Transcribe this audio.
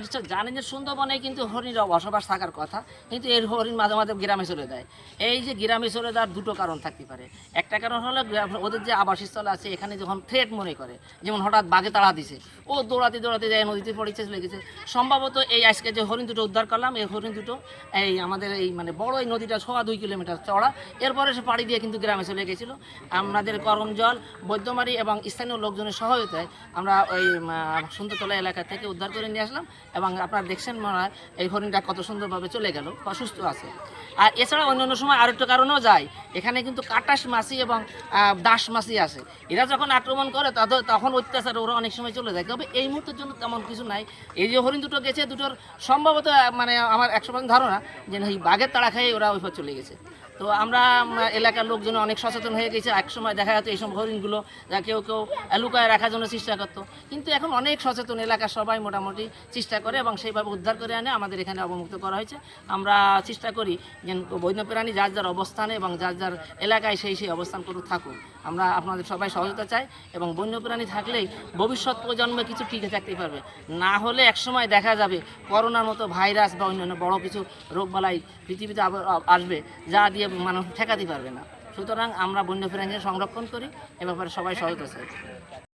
আপনারা জানেন যে সুন্দরবনে কিন্তু হরিণরা বসবাস থাকার কথা, কিন্তু এর হরিণ মাঝে মাঝে গ্রামে চলে যায়। এই যে গ্রামে চলে যাওয়ার দুটো কারণ থাকতে পারে। একটা কারণ হলো ওদের যে আবাসস্থল আছে, এখানে যখন থ্রেট মনে করে, যেমন হঠাৎ বাঘে তাড়া দিছে, ও দৌড়াতে দৌড়াতে যায়, নদীতে পড়েছে, চলে গেছে। সম্ভবত এই আজকে যে হরিণ দুটো উদ্ধার করলাম, এই হরিণ দুটো এই আমাদের এই মানে বড় এই নদীটা সোয়া দুই কিলোমিটার চড়া এরপরে সে পাড়ি দিয়ে কিন্তু গ্রামে চলে গেছিল। আমাদের করম জল বৈদ্যমারি এবং স্থানীয় লোকজনের সহায়তায় আমরা ওই সুন্দরতলা এলাকা থেকে উদ্ধার করে নিয়ে আসলাম। এবং আপনারা দেখছেন মনে হয় এই হরিণটা কত সুন্দরভাবে চলে গেল বা সুস্থ আছে। আর এছাড়া অন্য অন্য সময় আরেকটা কারণেও যায়, এখানে কিন্তু কাটাস মাছি এবং দাস মাছি আসে এরা যখন আক্রমণ করে তখন অত্যাচার ওরা অনেক সময় চলে যায়। তবে এই মুহূর্তের জন্য তেমন কিছু নাই। এই যে হরিণ দুটো গেছে, দুটোর সম্ভবত মানে আমার একশো ধারণা যে বাঘের তাড়া খেয়ে ওরা ওইভাবে চলে গেছে। তো আমরা এলাকার লোকজন অনেক সচেতন হয়ে গেছে। এক সময় দেখা যেত এইসব হরিণগুলো যা কেউ কেউ লুকায় রাখার জন্য চেষ্টা করতো। কিন্তু এখন অনেক সচেতন এলাকার সবাই মোটামুটি চেষ্টা করে এবং সেইভাবে উদ্ধার করে আনে, আমাদের এখানে অবমুক্ত করা হয়েছে। আমরা চেষ্টা করি যে বন্যপ্রাণী যার যার অবস্থানে এবং যার যার এলাকায় সেই সেই অবস্থান করে থাকুক। আমরা আপনাদের সবাই সহযোগিতা চাই এবং বন্যপ্রাণী থাকলেই ভবিষ্যৎ প্রজন্মে কিছু টিকে থাকতে পারবে। না হলে একসময় দেখা যাবে করোনার মতো ভাইরাস বা অন্যান্য বড় কিছু রোগবালাই পৃথিবীতে আসবে, যা দিয়ে মানুষ ঠেকাতে পারবে না। সুতরাং আমরা বন্য বন্যপ্রাণীকে সংরক্ষণ করি, এ ব্যাপারে সবাই সহায়তা চাই